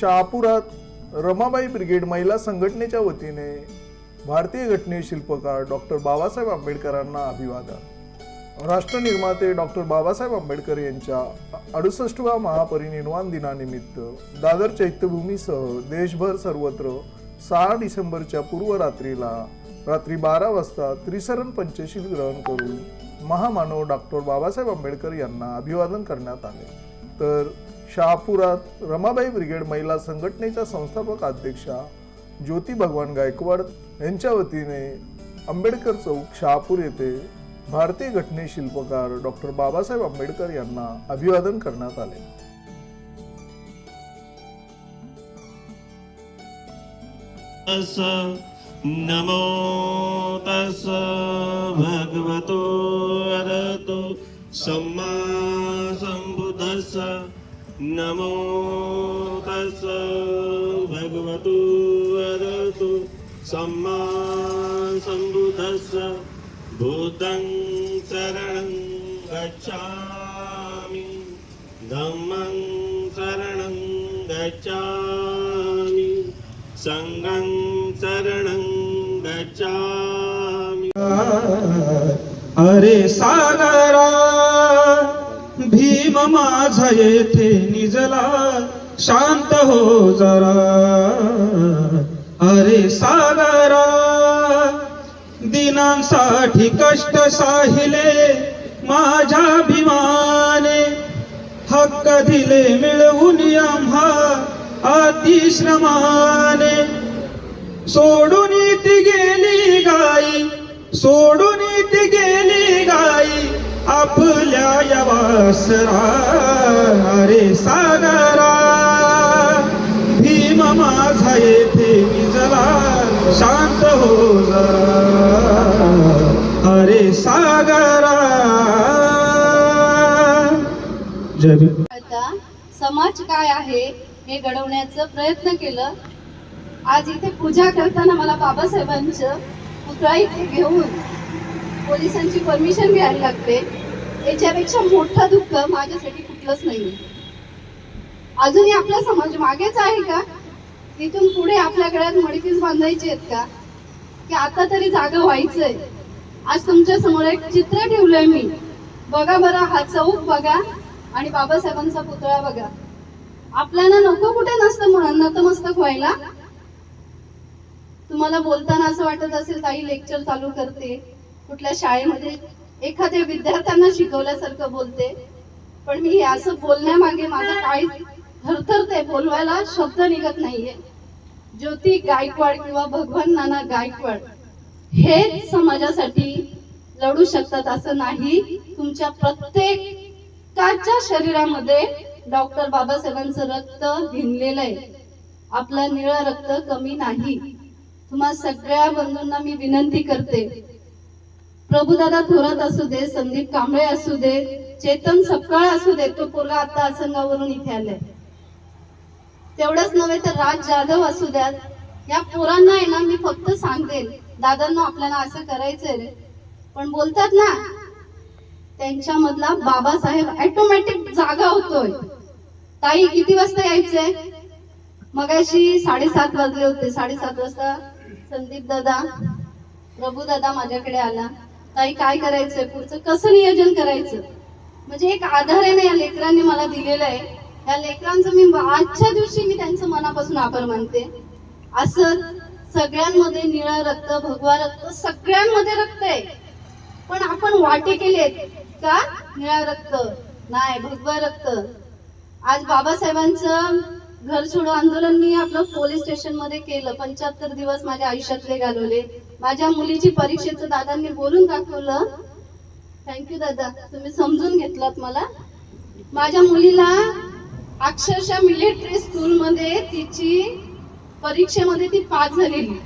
शहापुरात Ramabai brigade महिला संघटनेच्या वतीने भारतीय घटने शिल्पकार डॉक्टर बाबासाहेब आंबेडकरांना अभिवादन. राष्ट्रनिर्माते डॉक्टर बाबासाहेब आंबेडकर यांच्या अडुसष्टव्या महापरिनिर्वाण दिनानिमित्त दादर चैत्यभूमीसह देशभर सर्वत्र सहा डिसेंबरच्या पूर्वरात्रीला रात्री बारा वाजता त्रिसरण पंचशील ग्रहण करून महामानव डॉक्टर बाबासाहेब आंबेडकर यांना अभिवादन करण्यात आले. तर शहापुरात रमाबाई ब्रिगेड महिला संघटनेच्या संस्थापक अध्यक्षा ज्योती भगवान गायकवाड यांच्या वतीने आंबेडकर चौक शहापूर येथे भारतीय घटने शिल्पकार डॉक्टर बाबासाहेब आंबेडकर यांना अभिवादन करण्यात आले. तस नमो तस भगवतो अरतो सम्मा संबुधस नमो तस् भगवतो अरतो सम्मा सम्बुधस्स भूतं शरणं गच्छामि। धम्मं शरणं गच्छामि। सङ्गं शरणं गच्छामि। अरे सागरा भीम माझा येथे निजला शांत हो जरा. अरे सागरा दिनांसाठी कष्ट साहिले माझ्या भीमाने हक्क दिले मिळवून आम्हा अतिश्रमाने. सोडून ती गेली गाई सोडून ती गेली गाई. आपल्या या वासरा अरे सागरा. भीम माझा येथे निजला शांत हो जरा. अरे सागरा. जय आता समाज काय आहे हे घडवण्याचा प्रयत्न केलं. आज इथे पूजा करताना मला बाबासाहेबांचं पुतळा इथे घेऊन पोलिसांची परमिशन घ्यायला लागते. याच्यापेक्षा मोठं दुःख माझ्यासाठी कुठलंच नाही अजूनही आपला समाज मागेच आहे का? तिथून पुढे आपल्या गळ्यात मडकीच बांधायची आहेत का? की आता तरी जागा व्हायचंय. आज तुमच्यासमोर एक चित्र ठेवलंय मी. बघा बरं हा चौक बघा आणि बाबासाहेबांचा पुतळा बघा. आपल्याला नको कुठे नसतं म्हणून नतमस्तक व्हायला? तुम्हाला बोलताना असं वाटत असेल ताई लेक्चर चालू करते. कुठल्या शाळेमध्ये एखाद्या विद्यार्थ्यांना शिकवल्यासारखं बोलते. पण मी असं बोलण्यामागे माझं काही थरथरते बोलवायला शब्द निघत नाहीये. ज्योती गायकवाड किंवा भगवान नाना गायकवाड हे समाजासाठी लढू शकतात असं नाही. तुमच्या प्रत्येकाच्या शरीरामध्ये डॉक्टर बाबासाहेबांचं रक्त भिनलेलं आहे. आपलं निळं रक्त कमी नाही. तुम्हा सगळ्या बंधूंना मी विनंती करते प्रभुदादा थोरात असू दे संदीप कांबळे असू दे चेतन सपकाळ असू दे तो पोरगा आता असंगावरून इथे आलाय. तेवढंच नव्हे तर राज जाधव असू द्यात. या पोरांना आहे ना मी फक्त सांगते दादांना आपल्याला असं करायचंय रे. पण बोलतात ना त्यांच्यामधला बाबासाहेब ऑटोमॅटिक जागा होतोय. ताई किती वाजता यायचंय? मगाशी साडेसात वाजले होते. साडेसात वाजता संदीप दादा प्रभू दादा माझ्याकडे आला. ताई काय करायचंय पुढचं? कसं नियोजन करायचं? म्हणजे एक आधार आहे ना या लेकरांनी मला दिलेला आहे. या लेकरांचं मी आजच्या दिवशी मी त्यांचं मनापासून आभार मानते. असं सगळ्यांमध्ये निळं रक्त भगवा रक्त सगळ्यांमध्ये रक्त आहे. पण आपण वाटे केलेत का? निळा रक्त. नाही भगवा रक्त. आज बाबासाहेबांचं घर सोडो आंदोलन मी आपलं पोलीस स्टेशनमध्ये केलं. पंच्याहत्तर दिवस माझ्या आयुष्यातले घालवले. माझ्या मुलीची परीक्षेचं दादांनी बोलून दाखवलं. थँक्यू दादा. तुम्ही समजून घेतलात मला. माझ्या मुलीला अक्षरशः मिलिटरी स्कूलमध्ये तिची परीक्षेमध्ये ती पास झालेली.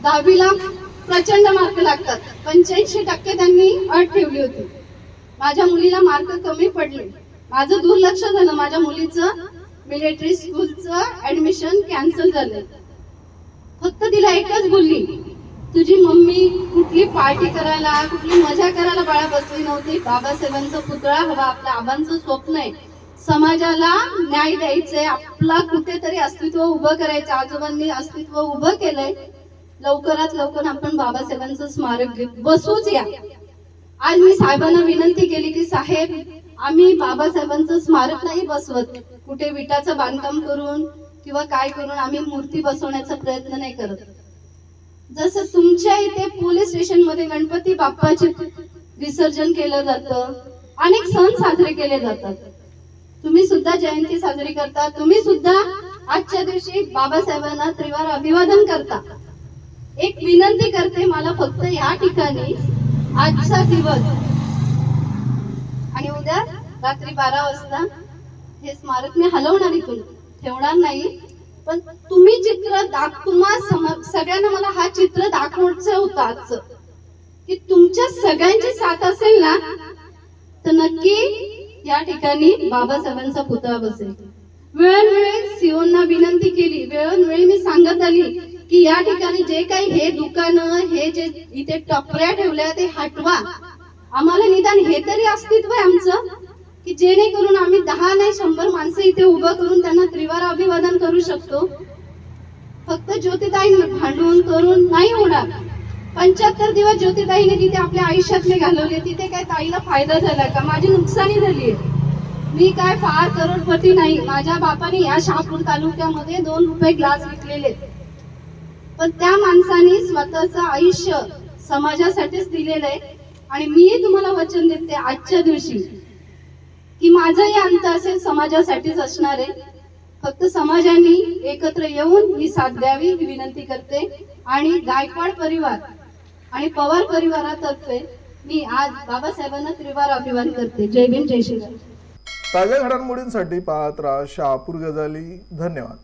दहावीला प्रचंड मार्क लागतात. पंच्याऐंशी टक्के त्यांनी अट ठेवली होती. माझ्या मुलीला मार्क कमी पडले. माझं दुर्लक्ष झालं. माझ्या मुलीचं मिलिटरी स्कूलचं ऍडमिशन कॅन्सल झालं. फक्त तिला एकच बोलली तुझी मम्मी कुठली पार्टी करायला कुठली मजा करायला बाळा बसली नव्हती. बाबासाहेबांचा पुतळा हवा आपल्या आबांचं स्वप्न आहे. समाजाला न्याय द्यायचंय. आपला कुठेतरी अस्तित्व उभं करायचं. आजोबांनी अस्तित्व उभं केलंय. लवकरात लवकर आपण बाबासाहेबांचं स्मारक घेऊ बसूच या. आज मी साहेबांना विनंती केली की साहेब आम्ही बाबासाहेबांचं स्मारक नाही बसवत. कुठे विटाचं बांधकाम करून किंवा काय करून आम्ही मूर्ती बसवण्याचा प्रयत्न नाही करत. जसं तुमच्या इथे पोलीस स्टेशनमध्ये गणपती बाप्पाचे विसर्जन केलं जातं अनेक सण साजरे केले जातात. तुम्ही सुद्धा जयंती साजरी करता तुम्ही सुद्धा आजच्या दिवशी बाबासाहेबांना त्रिवार अभिवादन करता. एक विनंती करते मला फक्त या ठिकाणी आजचा दिवस. आणि उद्या रात्री बारा वाजता हे स्मारक मी हलवणार इथून. ठेवणार नाही. पण तुम्ही चित्र दाख तुम्हा सगळ्यांना मला हा चित्र दाखवायचं होतं आजचं. की तुमच्या सगळ्यांची साथ असेल ना तर नक्की या ठिकाणी बाबासाहेबांचा पुतळा बसेल. वेळोवेळी सीओना विनंती केली. वेळोवेळी मी सांगत आली की या ठिकाणी जे काही हे दुकानं हे जे इथे टपऱ्या ठेवल्या ते हटवा. आम्हाला निदान हे तरी अस्तित्व आहे आमचं. की जेणेकरून आम्ही दहा नाही शंभर माणसं इथे उभं करून त्यांना त्रिवार अभिवादन करू शकतो. फक्त ज्योतिताई भांडून करून नाही होणार. पंच्याहत्तर दिवस ज्योतिताईने तिथे आपल्या आयुष्यातले घालवले. तिथे काय ताईला फायदा झाला का? माझी नुकसानी झाली मी काय फार करोडपती नाही. माझ्या बापाने या शहापूर तालुक्यामध्ये दोन रुपये ग्लास विकलेले. पण त्या माणसाने स्वतःचं आयुष्य समाजासाठीच दिलेलं आहे. आणि मी तुम्हाला वचन देते आजच्या दिवशी की माझंही अंत असेल समाजासाठीच असणार आहे. फक्त समाजाने एकत्र येऊन ही साथ द्यावी ही विनंती करते. आणि गायकवाड परिवार आणि पवार परिवारातर्फे मी आज बाबासाहेबांना त्रिवार अभिवादन करते. जय भीम जय श्रीराम. ताज्या घडामोडींसाठी पाहत राहा शहापूर गजाली. धन्यवाद.